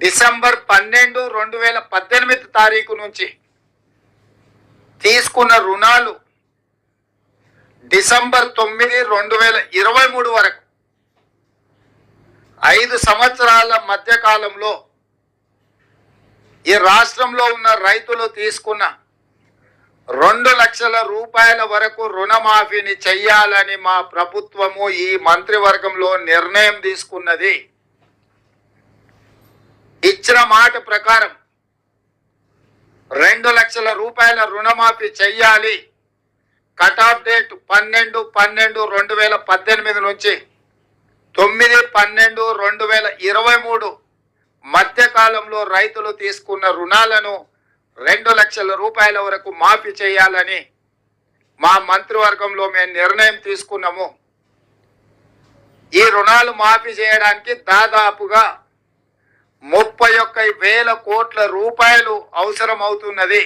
December పన్నెండు రెండు వేల పద్దెనిమిది తారీఖు నుంచి తీసుకున్న రుణాలు డిసెంబర్ తొమ్మిది రెండు వేల ఇరవై మూడు వరకు. ఐదు సంవత్సరాల మధ్యకాలంలో ఈ రాష్ట్రంలో ఉన్న రైతులు తీసుకున్న రెండు లక్షల రూపాయల వరకు రుణమాఫీని చెయ్యాలని మా ప్రభుత్వము ఈ మంత్రివర్గంలో నిర్ణయం తీసుకున్నది. ఇచ్చిన మాట ప్రకారం రెండు లక్షల రూపాయల రుణమాఫీ చెయ్యాలి. కట్ ఆఫ్ డేట్ పన్నెండు పన్నెండు రెండు వేల పద్దెనిమిది నుంచి తొమ్మిది పన్నెండు రెండు వేల ఇరవై మూడు మధ్యకాలంలో రైతులు తీసుకున్న రుణాలను రెండు లక్షల రూపాయల వరకు మాఫీ చేయాలని మా మంత్రివర్గంలో మేము నిర్ణయం తీసుకున్నాము. ఈ రుణాలు మాఫీ చేయడానికి దాదాపుగా ముప్పై ఒక్క వేల కోట్ల రూపాయలు అవసరం అవుతున్నది